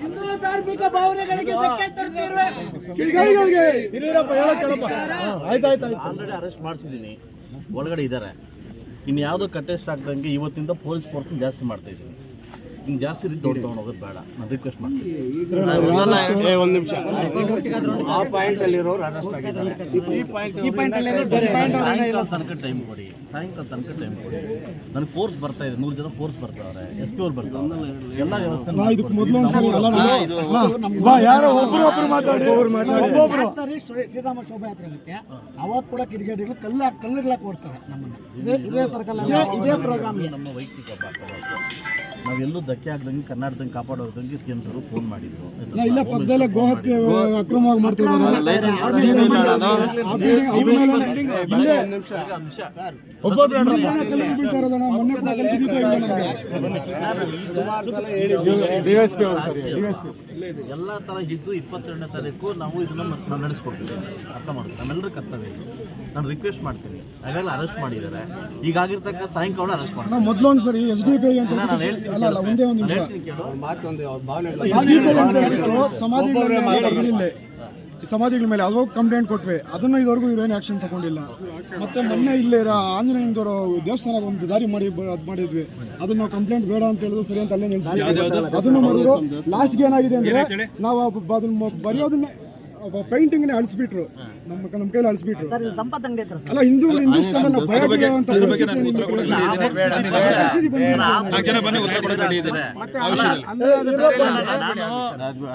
ಹಿಂದೂ ಧಾರ್ಮಿಕ ಭಾವನೆಗಳಿಗೆ ಧಕ್ಕೆ ಆಲ್ರೆಡಿ ಅರೆಸ್ಟ್ ಮಾಡಿಸಿದ್ದೀನಿ. ಒಳಗಡೆ ಇದ್ದಾರೆ ಇನ್ನು ಯಾವುದೋ ಕಟ್ಟೆಸ್ಟ್ ಆಗ್ದಂಗೆ ಇವತ್ತಿಂದ ಪೊಲೀಸ್ ಫೋರ್ಸ್ ಜಾಸ್ತಿ ಮಾಡ್ತಾ ಇದ್ದೀನಿ. ಇನ್ನು ಜಾಸ್ತಿ ರೀತಿ ದೊಡ್ಡ ಹೋಗೋದು ಬೇಡ. ನಾನು ರಿಕ್ವೆಸ್ಟ್ ಮಾಡ್ತೀನಿ. ಒಂದು ನಿಮಿಷ. ಆ ಅರೆಸ್ಟ್ ಆಗಿದ್ದಾರೆ. ಈ ಪಾಯಿಂಟ್ ಈ ಪಾಯಿಂಟ್ ಅಲ್ಲಿ ಸಾಯಂಕಾಲ ತನಕ ಟೈಮ್ ಕೊಡಿ. ಸಾಯಂಕಾಲ ತನಕ ಟೈಮ್ ಕೊಡಿ. ನನಗೆ ಫೋರ್ಸ್ ಬರ್ತಾ ಇದೆ. ನೂರು ಜನ ಫೋರ್ಸ್ ಬರ್ತಾವ್ರೆ. ಎಸ್ ಪಿ ಅವ್ರು ಬರ್ತಾವ್ರೆ. ಎಲ್ಲ ವ್ಯವಸ್ಥೆ ಶ್ರೀರಾಮ ಶೋಭಾಯಾತ್ರೆ ಆಗುತ್ತೆ ಅವಾಗ ಕೂಡ ಕಿಡಿಗೇಡಿಗಳು ಕಲ್ಲ ಕಲ್ಲುಗಳ ನಮ್ಮನ್ನ. ಇದೇ ಸರ್ಕಲ್ ಪ್ರೋಗ್ರಾಮ್ ನಮ್ಮ ವೈಯಕ್ತಿಕ ಪಾತ್ರ ನಾವೆಲ್ಲೂ ಧಕ್ಕೆ ಆಗ್ದಂಗೆ ಕರ್ನಾಟಕದಂಗೆ ಕಾಪಾಡೋದಂಗೆ ಸಿ ಎಂ ಸರ್ ಫೋನ್ ಮಾಡಿದ್ರು ಇಲ್ಲ ಪಕ್ಕದಲ್ಲೇ ಗೋಹತ್ಯೆ ಅಕ್ರಮವಾಗಿ ಮಾಡ್ತಿದ್ದಾರೆ ಎಲ್ಲ ಥರ ಇದ್ದು ಇಪ್ಪತ್ತೆರಡನೇ ತಾರೀಕು ನಾವು ಇದನ್ನ ನಾನು ನಡೆಸ್ಕೊಡ್ತೀವಿ ಅರ್ಥ ಮಾಡ್ತೀವಿ ನಮ್ಮೆಲ್ಲರ ಕರ್ತವ್ಯ ಇದು. ನಾನು ರಿಕ್ವೆಸ್ಟ್ ಮಾಡ್ತೀನಿ. ಹಾಗೆಲ್ಲ ಅರೆಸ್ಟ್ ಮಾಡಿದ್ದಾರೆ. ಈಗಾಗಿರ್ತಕ್ಕ ಸಾಯಂಕಾಲ ಅರೆಸ್ಟ್ ಮಾಡ್ತಾರೆ ಮಾಡ್ತೀನಿ ಸರಿ ಎಸ್ ಡಿ ಪಿ ಅಂತ ನಾನು ಹೇಳ್ತೀನಿ. ಒಂದೇ ಒಂದು ಹೇಳ್ತೀನಿ ಕೇಳು. ಮಾತೊಂದು ಭಾವನೆ ಸಮಾಧಿಗಳ ಮೇಲೆ ಅದು ಕಂಪ್ಲೇಂಟ್ ಕೊಟ್ವಿ. ಅದನ್ನ ಇದುವರೆಗೂ ಇವ್ರೇನು ಆಕ್ಷನ್ ತಗೊಂಡಿಲ್ಲ. ಮತ್ತೆ ಮೊನ್ನೆ ಇಲ್ಲೇ ಇರೋ ಆಂಜನೇಯಂದವರು ದೇವಸ್ಥಾನ ಒಂದು ದಾರಿ ಮಾಡಿ ಅದ್ ಮಾಡಿದ್ವಿ. ಅದನ್ನ ಕಂಪ್ಲೇಂಟ್ ಬೇಡ ಅಂತ ಹೇಳಿದ್ರು ಸರಿ ಅಂತ ಅಲ್ಲೇ ನಿಲ್ಸಿದ್ವಿ. ಅದನ್ನು ಮಾಡಿದ್ರು. ಲಾಸ್ಟ್ಗೆ ಏನಾಗಿದೆ ಅಂದ್ರೆ ನಾವು ಅದ್- ಅದನ್ನ ಮ- ಪೇಂಟಿಂಗ್ ಅಳಿಸ್ಬಿಟ್ರು. ನಮ್ಮ ನಮ್ಮ ಕೈಲಿ ಅಳಿಸ್ಬಿಟ್ರು. ಅಲ್ಲ ಹಿಂದೂ ಹಿಂದೂಸ್ತಾನ ನಾವು ಭಯ ಬೀಳೋ ಅಂತ ಪರಿಸ್ಥಿತಿ ನಿಮ್ಗೆ ಕೊಡಲಿಲ್ಲ. ಪರಿಸ್ಥಿತಿ ಬಂದಿದೆ. ನಾನು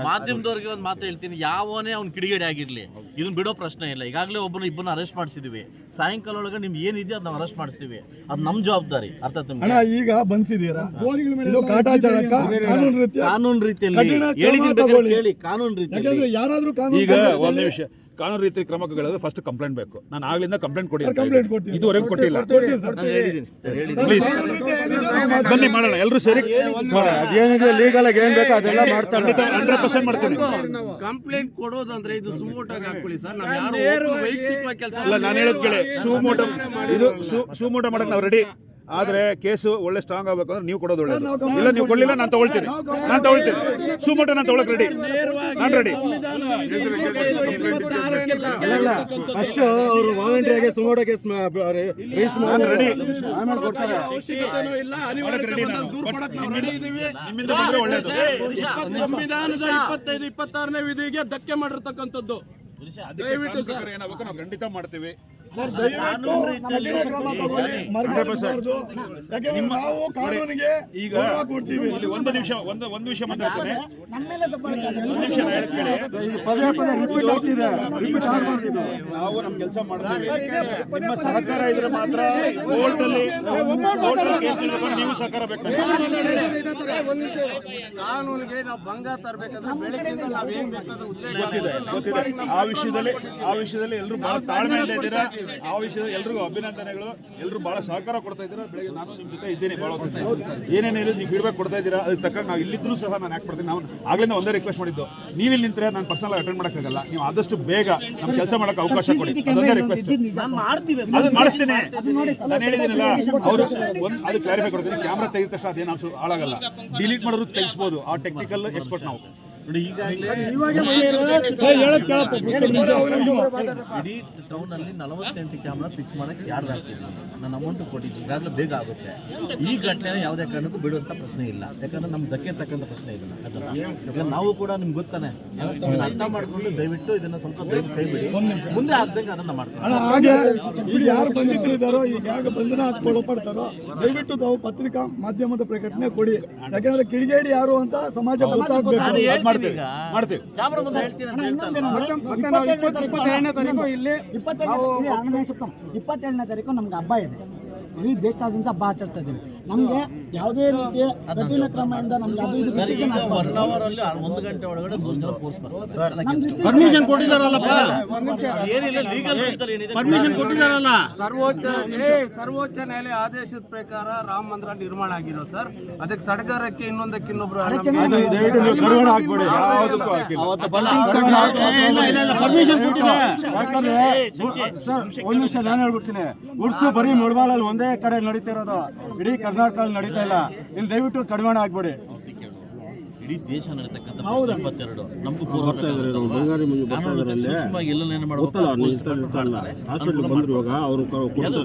ಮಾಧ್ಯಮದವ್ರಿಗೆ ಒಂದು ಮಾತು ಹೇಳ್ತೀನಿ. ಯಾವನೇ ಅವ್ನ್ ಕಿಡಿಗೇಡಿ ಆಗಿರ್ಲಿ ಇದನ್ನ ಬಿಡೋ ಪ್ರಶ್ನೆ ಇಲ್ಲ. ಈಗಾಗಲೇ ಒಬ್ಬನ ಇಬ್ಬನ ಅರೆಸ್ಟ್ ಮಾಡಿಸಿದೀವಿ. ಸಾಯಂಕಾಲ ಒಳಗೆ ನಿಮ್ಗೆ ಏನಿದೆ ಅದನ್ನ ಅರೆಸ್ಟ್ ಮಾಡಿಸ್ತೀವಿ. ಅದು ನಮ್ಮ ಜವಾಬ್ದಾರಿ. ಅರ್ಥ ಅಣ್ಣ ಈಗ ಬಂದಿದ್ದೀರಾ ಕಾನೂನು ರೀತಿಯ ಕಾನೂನು ರೀತಿಯಲ್ಲಿ ಕಠಿಣ ಕ್ರಮ ಹೇಳಿದ್ದೀನಿ ಬೇಕಾದ್ರೆ ಕೇಳಿ. ಕಾನೂನು ರೀತಿಯಲ್ಲಿ. ಯಾಕಂದ್ರೆ ಯಾರಾದ್ರೂ ಕಾನೂನು ಈಗ ಒಂದ್ ನಿಮಿಷ. ಕಾನೂನು ರೀತಿ ಕ್ರಮ ಕೈಗೊಳ್ಳೋದು ಫಸ್ಟ್ ಕಂಪ್ಲೇಂಟ್ ಬೇಕು. ನಾನು ಆಗ್ಲಿಂದ ಕಂಪ್ಲೇಂಟ್ ಕೊಡಿ ಅಂತ ಇದ್ದೀನಿ. ಇದುವರೆಗೂ ಕೊಟ್ಟಿಲ್ಲ. ಪ್ಲೀಸ್ ಬನ್ನಿ ಮಾಡೋಣ ಎಲ್ಲರೂ ಸರಿ ಅದೇನಿದೆ ಲೀಗಲ್ ಆಗಿ ಏನ್ ಬೇಕೋ? ಅದೆಲ್ಲ ಮಾಡ್ತಾರೆ. ಹಂಡ್ರೆಡ್ ಪರ್ಸೆಂಟ್ ಮಾಡ್ತೀನಿ ಕಂಪ್ಲೇಂಟ್ ಕೊಡೋದಂದ್ರೆ ಇದು ಸುಮೋಟಾಗಿ ಹಾಕೊಳ್ಳಿ ಸರ್. ನಾವು ಯಾರು ವೈಯಕ್ತಿಕವಾಗಿ ಕೆಲಸ ಅಲ್ಲ ನಾನು ಹೇಳೋದ್ ಕೇಳಿ. ಸುಮೋಟ ಇದು ಸುಮೋಟ ಮಾಡಕ್ ನಾವು ರೆಡಿ ಆದ್ರೆ ಕೇಸು ಒಳ್ಳೆ ಸ್ಟ್ರಾಂಗ್ ಆಗ್ಬೇಕು ಅಂದ್ರೆ ನೀವು ಕೊಡೋದು ಒಳ್ಳೇದು ಇಲ್ಲ ನೀವು ಕೊಡ್ಲಿಲ್ಲ ನಾನು ತಗೊಳ್ತೀನಿ ನಾನು ತಗೊಳ್ತೀನಿ ಸುಮಟ ನಾನು ತಗೊಳಕ್ ರೆಡಿ ನಾನು ರೆಡಿ ಫಸ್ಟ್ ಅವರು ವಾಲಂಟಿಯರ್ಗೆ ಸುಮೋಟ ಕೇಸ್ ನಾನು ರೆಡಿ ಆಮೇಲೆ ಕೊಡ್ತಾರೆ ಇಲ್ಲ ಅನಿವಾರ್ಯತೆ ದೂರ ಕೊಡಕ್ ರೆಡಿ ಇದೀವಿ ನಿಮ್ಮಿಂದ ಬಂದ್ರೆ ಒಳ್ಳೇದು ಇಪ್ಪತ್ತು ಸಂವಿಧಾನದ ಇಪ್ಪತ್ತೈದು ಇಪ್ಪತ್ತಾರನೇ ವಿಧಿಗೆ ಧಕ್ಕೆ ಮಾಡಿರ್ತಕ್ಕಂಥದ್ದು ದಯವಿಟ್ಟು ಸರ್ ಏನಾಗಬೇಕು ನಾವು ಖಂಡಿತ ಮಾಡ್ತೀವಿ ರೀತಿಯಲ್ಲಿ ಯಾಕಂದ್ರೆ ನಾವು ಕಾನೂನಿಗೆ ಈಗ ಇಲ್ಲಿ ಒಂದು ನಿಮಿಷ ಒಂದು ಒಂದು ವಿಷಯ ಮಾತಾಡ್ತೀನಿ. ನಮ್ಮ ಮೇಲೆ ದಬ್ಬಾಳಿಕೆ ಆಗಿದೆ. ಒಂದು ನಿಮಿಷ ನಾನು ಹೇಳೋದ್ ಪದೇ ಪದೇ ರಿಪೀಟ್ ಆಗ್ತಿದೆ. ರಿಪೀಟ್ ಆಗ್ಬಾರ್ದು ನಾವು ನಮ್ಮ ಕೆಲಸ ಮಾಡ್ತೀವಿ. ನಿಮ್ಮ ಸಹಕಾರ ಇದ್ರೆ ಮಾತ್ರ ಕೋರ್ಟ್ ಅಲ್ಲಿ ನೀವು ಸಹಕಾರ ಬೇಕು ಕಾನೂನಿಗೆ ನಾವು ಭಂಗ ತರಬೇಕಾದ್ರೆ ನಾವು ಏನ್ ಉದ್ರೇಕ ಗೊತ್ತಿದೆ ಆ ವಿಷಯದಲ್ಲಿ ಆ ವಿಷಯದಲ್ಲಿ ಎಲ್ಲರೂ ಬಹಳ ತಾಳ್ಮೆಯಿಂದ ಇದ್ದೀರಾ? ಆ ವಿಷಯದ ಎಲ್ರಿಗೂ ಅಭಿನಂದನೆಗಳು. ಎಲ್ಲರೂ ಬಹಳ ಸಹಕಾರ ಕೊಡ್ತಾ ಇದ್ದೀರಾ? ಬೆಳಗ್ಗೆ ನಾನು ನಿಮ್ಮ ಜೊತೆ ಇದ್ದೀನಿ ಬಹಳ ಹೇಳಿ ನೀವು ಫೀಡ್ಬ್ಯಾಕ್ ಕೊಡ್ತಾ ಇದ್ದೀರಾ? ಅದಕ್ಕೆ ತಕ್ಕ ನಾವು ಇಲ್ಲಿದ್ರು ಸಹ ನಾನು ಯಾಕೆ ಕೊಡ್ತೀನಿ ನಾವು ಆಗ್ಲಿಂದ ಒಂದೇ ರಿಕ್ವೆಸ್ಟ್ ಮಾಡಿದ್ದು. ನೀವು ಇಲ್ಲಿ ನಿಂತರೆ ನಾನು ಪರ್ಸನಲ್ ಅಟೆಂಡ್ ಮಾಡೋಕ್ಕಾಗಲ್ಲ ನೀವು ಆದಷ್ಟು ಬೇಗ ನಮ್ಮ ಕೆಲಸ ಮಾಡೋಕೆ ಅವಕಾಶ ಕೊಡಿ. ಅದೊಂದೇ ರಿಕ್ವೆಸ್ಟ್ ನಾನು ಮಾಡಿಸ್ತೀನಿ. ನಾನು ಹೇಳಿದ್ದೀನಲ್ಲ ಅವರು ಒಂದು ಅದು ಕ್ಲಾರಿಫೈ ಕೊಡ್ತೀನಿ. ಕ್ಯಾಮ್ರಾ ತೆಗೆದ ತಕ್ಷಣ ಅದೇನು ಹಾಳಾಗಲ್ಲ ಡಿಲೀಟ್ ಮಾಡೋರು ತೆಗಿಸ್ಬೋದು. ಆ ಟೆಕ್ನಿಕಲ್ ಎಕ್ಸ್ಪರ್ಟ್ ನಾವು. ನೋಡಿ ಈಗಾಗಲೇ ಇಡೀ ಟೌನ್ ಅಲ್ಲಿ ನಲವತ್ತೆಂಟು ಕ್ಯಾಮ್ರಾ ಫಿಕ್ಸ್ ಮಾಡಕ್ಕೆ ಯಾರು ಹಾಕ್ತಿದ್ರು ನಾನು ಅಮೌಂಟ್ ಕೊಟ್ಟಿದ್ದು ಈಗಾಗಲೇ ಬೇಗ ಆಗುತ್ತೆ. ಈ ಘಟನೆ ಯಾವುದೇ ಕಾರಣಕ್ಕೂ ಬಿಡುವಂತ ಪ್ರಶ್ನೆ ಇಲ್ಲ. ಯಾಕಂದ್ರೆ ನಮ್ ಧಕ್ಕೆ ತಕ್ಕಂತ ಪ್ರಶ್ನೆ ಇಲ್ಲ. ಅದನ್ನ. ನಾವು ಕೂಡ ನಿಮ್ಗೆ ಗೊತ್ತಾನೆ. ಅರ್ಥ ಮಾಡ್ಕೊಂಡು ದಯವಿಟ್ಟು ಇದನ್ನ ಸ್ವಲ್ಪ ಕೈ ಬಿಡಿ. ಮುಂದೆ ಆಗ್ದಂಗೆ ಅದನ್ನ ಮಾಡ್ತಾರೆ ಯಾರು ಬಂಧಿತರಿದ್ದಾರೋ ಈಗ ಯಾರು ಬಂಧನ ಒಳಪಡ್ತಾರೋ ದಯವಿಟ್ಟು ತಾವು ಪತ್ರಿಕಾ ಮಾಧ್ಯಮದ ಪ್ರಕಟಣೆ ಕೊಡಿ. ಯಾಕಂದ್ರೆ ಕಿಡಿಗೇಡಿ ಯಾರು ಅಂತ ಸಮಾಜ ಗೊತ್ತಾಗ್ಬೇಕು. ಮಾಡ್ತೀವಿ. ಮಾಡ್ತೀವಿ. ಕ್ಯಾಮ್ರಾ ಮುಂದೆ ಹೇಳ್ತೀನಿ ಅಂತ ಹೇಳ್ತಾನೆ ಇಪ್ಪತ್ತೇಳನೇ ತಾರೀಕು ಇಲ್ಲಿ ಇಪ್ಪತ್ತೇಳನೇ ತಾರೀಕು ನಮ್ಗೆ ಹಬ್ಬ ಇದೆ. ಇಡೀ ದೇಶದಾದ್ಯಂತ ಹಬ್ಬ ಆಚರಿಸ್ತಾ ಇದ್ದೀವಿ. ನಮ್ಗೆ ಯಾವುದೇ ರೀತಿಯ ಕಠಿಣ ಕ್ರಮದಿಂದ ನಮ್ಗೆ ಅದು ಇದು ಒನ್ ಅವರ್ ಅಲ್ಲಿ ಒಂದು ಗಂಟೆ ಒಳಗಡೆ ಜನ ಪರ್ಮಿಷನ್ ಕೊಟ್ಟಿದಾರಲ್ಲಪ್ಪ ಏನಿಲ್ಲ ಲೀಗಲ್ ಪರ್ಮಿಷನ್ ಕೊಟ್ಟಿದಾರಲ್ಲ ಸರ್ವೋಚ್ಚ ಏ ಸರ್ವೋಚ್ಚ ನ್ಯಾಯಾಲಯ ಆದೇಶದ ಪ್ರಕಾರ ರಾಮ ಮಂದಿರ ನಿರ್ಮಾಣ ಆಗಿರೋ ಸರ್. ಅದಕ್ಕೆ ಸಡಗರಕ್ಕೆ ಇನ್ನೊಂದಕ್ಕೆ ಇನ್ನೊಬ್ರು ಯಾಕಂದ್ರೆ ಸರ್ ಒಂದ್ ನಿಮಿಷ ನಾನು ಹೇಳ್ಬಿಡ್ತೀನಿ. ಉಡ್ಸು ಬರೀ ಮುಳಬಾಲಲ್ಲಿ ಒಂದೇ ಕಡೆ ನಡೀತಿರೋದು. ಇಡೀ ಕರ್ನಾಟಕದಲ್ಲಿ ನಡೀತಾ ಇಲ್ಲ. ಇಲ್ಲಿ ದಯವಿಟ್ಟು ಕಡಿಮೆ ಆಗ್ಬೇಡಿ. ಇಡೀ ದೇಶ ನಡೀತಕ್ಕಂಥ ಇಪ್ಪತ್ತೆರಡು. ನಮಗೂ ಸೂಕ್ಷ್ಮವಾಗಿ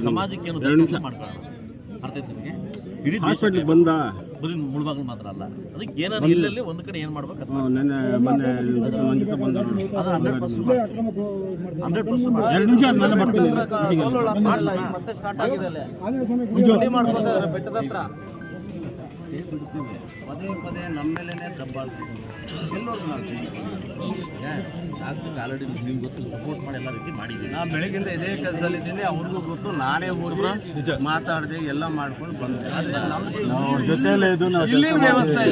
ಸಮಾಜಕ್ಕೆ ಅರ್ಥ ಆಯ್ತಾ ನಿಮಗೆ? ಇಡೀ ಬಂದ ಬರೀ ಮುಳುಬಾಗಿಲು ಮಾತ್ರ ಅಲ್ಲ. ಅದಕ್ಕೆ ಏನಾದ್ರು ಇಲ್ಲಲ್ಲಿ ಒಂದ್ ಕಡೆ ಏನ್ ಮಾಡ್ಬೇಕು ಹಂಡ್ರೆಡ್ ಪರ್ಸೆಂಟ್ ಹಂಡ್ರೆಡ್ ಪರ್ಸೆಂಟ್ ನಾನು ಬರ್ತೀನಿ. ಮತ್ತೆ ಸ್ಟಾರ್ಟ್ ಆಗಿದೆ ಬೆಟ್ಟದ ಹತ್ರ. ಬಿಡ್ತೀವಿ ಪದೇ ಪದೇ ನಮ್ಮ ಮೇಲೇ ದಬ್ಬಾಳ್ತೀವಿ ಎಲ್ಲರೂ ನಾವು ಡಾಕ್ಟ್ರಿಗೆ ಆಲ್ರೆಡಿ ನಿಮ್ಗೆ ಗೊತ್ತು ಸಪೋರ್ಟ್ ಮಾಡಿ ಎಲ್ಲ ರೀತಿ ಮಾಡಿದ್ದೀವಿ. ನಾನು ಬೆಳಗಿಂದ ಇದೇ ಕೆಲಸದಲ್ಲಿದ್ದೀನಿ ಅವ್ರಿಗೂ ಗೊತ್ತು. ನಾನೇ ಊರಿಗೆ ಮಾತಾಡಿದೆ ಎಲ್ಲ ಮಾಡ್ಕೊಂಡು ಬಂದೆ. ಆದರೆ ಜೊತೆಯಲ್ಲೇ ಇದು ವ್ಯವಸ್ಥೆ